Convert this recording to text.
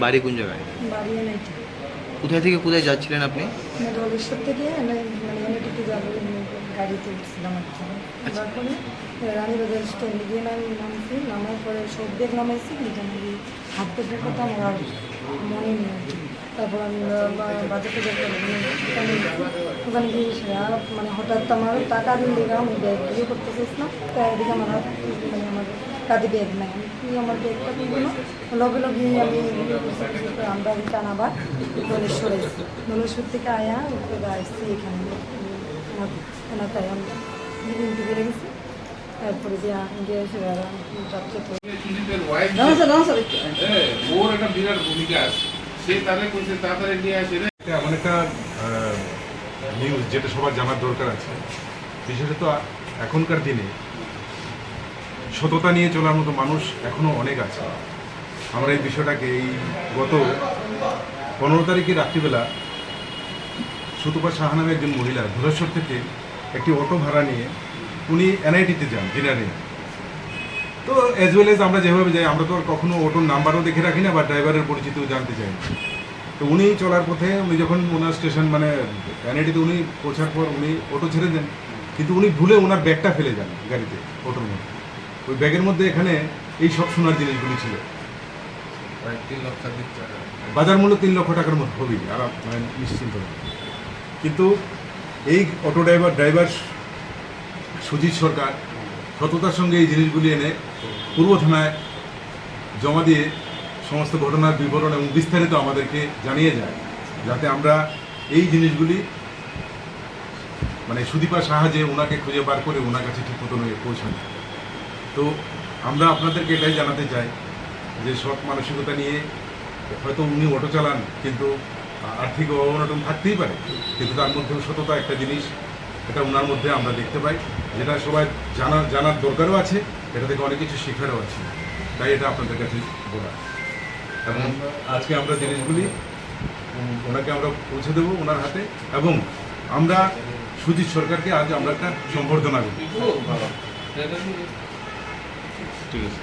বাড়ি কোন জায়গায়? কোথায় থেকে কোথায় যাচ্ছিলেন আপনি? মানে থেকে মানে যাব। গাড়িতে উঠছিলাম আর কি তারপরে রানীবাজার স্ট্যান্ডে গিয়ে নাম নামছি। নামার পরে সব বেগ নামাইছি কিন্তু আমি হাত পেটের কথা আমার আর মনে নেই। তারপর আমি বাজারটা ওখানে গেছি। ওখানে গিয়ে মানে হঠাৎ আমার টাকা দিন দিকে আমি ব্যাগ দিয়ে করতে চাইছিলাম। তাই এদিকে আমার হাত মানে আমার কাঁধে ব্যাগ নাই। আমি কি আমার ব্যাগটা কিনবো না লগে লগে আমি আমরা ধলেশ্বর এসেছি ধলেশ্বর থেকে আয়া আসছি এখানে তাই আমরা দিদিন থেকে গেছি তারপরে যে গিয়ে সে যাত্রা তো সুজিতের ওয়াইফ দাঁড়ান স্যার দাঁড়ান স্যার, একটু। হ্যাঁ ওর একটা বিরাট ভূমিকা আছে সে তাদের কইছে তাড়াতাড়ি নিয়ে আসে এমন একটা নিউজ যেটা সবার জানার দরকার আছে বিশেষত এখনকার দিনে সততা নিয়ে চলার মতো মানুষ এখনও অনেক আছে আমরা এই বিষয়টাকে এই গত পনেরো তারিখে রাত্রিবেলা সুতপা সাহা নামে একজন মহিলা ধুলেশ্বর থেকে একটি অটো ভাড়া নিয়ে উনি এনআইটিতে যান জেনারে তো অ্যাজ ওয়েল এজ আমরা যেভাবে যাই আমরা তো আর কখনো অটোর নাম্বারও দেখে রাখি না বা ড্রাইভারের পরিচিতিও জানতে চাই তো উনি চলার পথে উনি যখন ওনার স্টেশন মানে এনআইটিতে উনি পৌঁছার পর উনি অটো ছেড়ে দেন কিন্তু উনি ভুলে ওনার ব্যাগটা ফেলে যান গাড়িতে অটোর মধ্যে। ওই ব্যাগের মধ্যে এখানে এই সব সোনার জিনিসগুলি ছিল। বাজার মূল্য তিন লক্ষ টাকার মতো হবেই আর মানে নিশ্চিন্ত কিন্তু এই auto driver driver Sujit Sarkar সততার সঙ্গে এই জিনিসগুলি এনে পূর্ব থানায় জমা দিয়ে সমস্ত ঘটনার বিবরণ এবং বিস্তারিত আমাদেরকে জানিয়ে যায়, যাতে আমরা এই জিনিসগুলি মানে সুদীপার সাহায্যে ওনাকে খুঁজে বার করে ওনার কাছে ঠিক মতন পৌঁছানো। তো আমরা আপনাদেরকে এটাই জানাতে চাই যে সৎ মানসিকতা নিয়ে হয়তো উনি অটো চালান, কিন্তু আর্থিক অবনটন থাকতেই পারে। কিন্তু তার মধ্যেও সততা একটা জিনিস এটা ওনার মধ্যে আমরা দেখতে পাই যেটা সবাই জানার জানার দরকারও আছে এটা থেকে অনেক কিছু শেখারও আছে। তাই এটা আপনাদের কাছে বলা। এবং আজকে আমরা জিনিসগুলি ওনাকে আমরা পৌঁছে দেবো ওনার হাতে এবং আমরা সুজিত সরকারকে আজ আমরা একটা সম্বর্ধনা করি। ভালো ঠিক আছে।